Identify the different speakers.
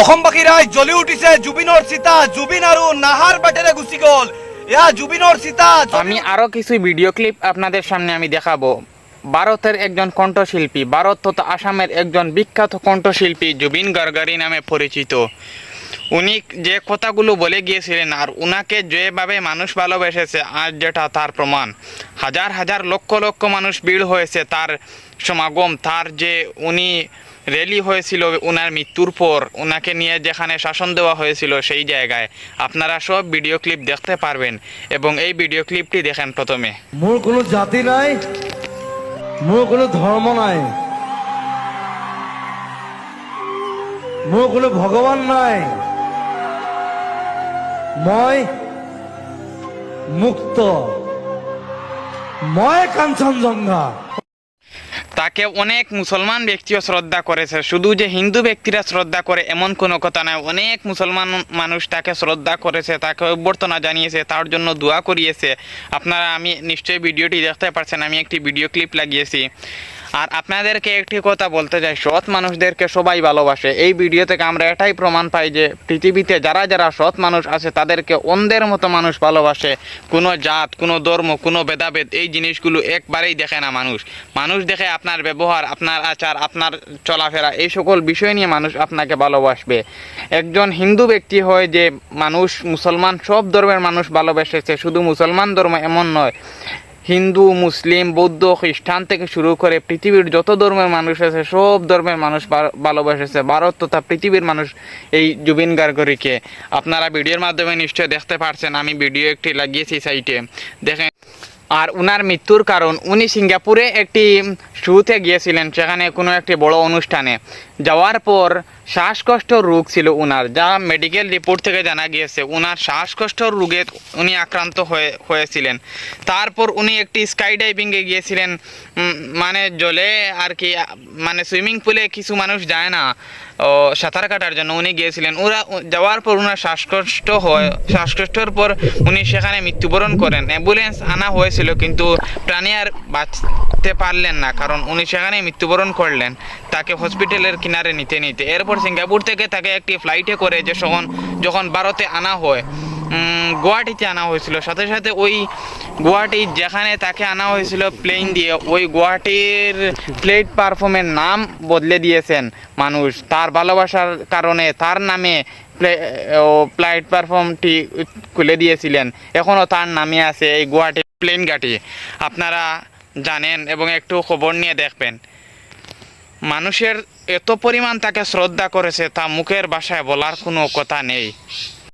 Speaker 1: অসমবাসী রাইজ জ্বলি উঠিছে জুবিনৰ চিতা জুবিন আৰু নাহাৰ বাটেৰে গুচি গ'ল। এয়া জুবিনৰ চিতা
Speaker 2: আমি আরও কিছু ভিডিও ক্লিপ আপনাদের সামনে আমি দেখাবো। ভারতের একজন কণ্ঠশিল্পী, ভারত তথা আসামের একজন বিখ্যাত কণ্ঠশিল্পী জুবিন গার্গারি নামে পরিচিত। উনি যে কথাগুলো বলে গিয়েছিলেন আর উনাকে যেভাবে মানুষ ভালোবেসেছে, আজ যেটা তার প্রমাণ। হাজার হাজার লক্ষ লক্ষ মানুষ ভিড় হয়েছে তার সমাগম, তার যে উনি র্যালি হয়েছিল ওনার মৃত্যুর পর ওনাকে নিয়ে যেখানে শাসন দেওয়া হয়েছিল সেই জায়গায়। আপনারা সব ভিডিও ক্লিপ দেখতে পারবেন এবং এই ভিডিও ক্লিপটি দেখেন প্রথমে।
Speaker 3: মোৰ কোনো জাতি নাই, মোৰ কোনো ধর্ম নাই, মোৰ কোনো ভগবান নাই। মই মুক্ত, মই কাঞ্চনজঙ্ঘা
Speaker 2: তাকে অনেক মুসলমান ব্যক্তিও শ্রদ্ধা করেছে। শুধু যে হিন্দু ব্যক্তিরা শ্রদ্ধা করে এমন কোনো কথা নয় অনেক মুসলমান মানুষ তাকে শ্রদ্ধা করেছে, তাকে অভ্যর্থনা জানিয়েছে, তার জন্য দোয়া করিয়েছে। আপনারা আমি নিশ্চয়ই ভিডিওটি দেখতে পারছেন, আমি একটি ভিডিও ক্লিপ লাগিয়েছি। আর আপনাদেরকে একটি কথা বলতে চাই, সৎ মানুষদেরকে সবাই ভালোবাসে। এই ভিডিও থেকে আমরা এটাই প্রমাণ পাই যে পৃথিবীতে যারা যারা সৎ মানুষ আছে, তাদেরকে অন্ধের মতো মানুষ ভালোবাসে। কোনো জাত, কোনো ধর্ম, কোনো ভেদাভেদ, এই জিনিসগুলো একবারেই দেখে না মানুষ। মানুষ দেখে আপনার ব্যবহার, আপনার আচার, আপনার চলাফেরা, এই সকল বিষয় নিয়ে মানুষ আপনাকে ভালোবাসবে। একজন হিন্দু ব্যক্তি হয় যে মানুষ, মুসলমান, সব ধর্মের মানুষ ভালোবেসেছে। শুধু মুসলমান ধর্ম এমন নয় হিন্দু, মুসলিম, বৌদ্ধ, খ্রিস্টান থেকে শুরু করে পৃথিবীর যত ধর্মের মানুষ আছে, সব ধর্মের মানুষ ভালোবাসেছে। ভারত তথা পৃথিবীর মানুষ এই জুবিন গার্গরিকে। আপনারা ভিডিওর মাধ্যমে নিশ্চয়ই দেখতে পারছেন, আমি ভিডিও একটি লাগিয়েছি সাইটে। দেখেন আর উনার মৃত্যুর কারণ, উনি সিঙ্গাপুরে একটি শুতে গিয়েছিলেন, সেখানে কোনো একটি বড় অনুষ্ঠানে। যাওয়ার পর শ্বাসকষ্ট রোগ ছিল উনার, যা মেডিকেল রিপোর্ট থেকে জানা গিয়েছে। উনার শ্বাসকষ্ট রোগে উনি আক্রান্ত হয়ে, হয়েছিলেন। তারপর উনি একটি স্কাই ডাইভিংয়ে গিয়েছিলেন মানে জলে আর কি মানে সুইমিং পুলে কিছু মানুষ যায় না, ও, সাঁতার কাটার জন্য উনি গিয়েছিলেন। ওরা যাওয়ার পর ওনার শ্বাসকষ্ট হয়, শ্বাসকষ্টর পর উনি সেখানে মৃত্যুবরণ করেন। অ্যাম্বুলেন্স আনা হয়েছিল কিন্তু প্রাণী আর বাঁচতে পারলেন না, কারণ উনি সেখানে মৃত্যুবরণ করলেন। তাকে হসপিটালের কিনারে নিতে নিতে। এরপর সিঙ্গাপুর থেকে তাকে একটি ফ্লাইটে করে যে যখন যখন ভারতে আনা হয় গুয়াহাটিতে আনা হয়েছিল। সাথে সাথে ওই গুয়াহাটি যেখানে তাকে আনা হয়েছিল প্লেন দিয়ে, ওই গুয়াহাটির প্লেট পারফর্মের নাম বদলে দিয়েছেন মানুষ। তার ভালোবাসার কারণে, তার নামে প্লাইট পারফর্মটি খুলে দিয়েছিলেন। এখনও তার নামে আছে এই গুয়াহাটি প্লেন ঘাটি। আপনারা জানেন এবং একটু খবর নিয়ে দেখবেন। মানুষের এত পরিমাণ তাকে শ্রদ্ধা করেছে তা মুখের ভাষায় বলার কোনো কথা নেই।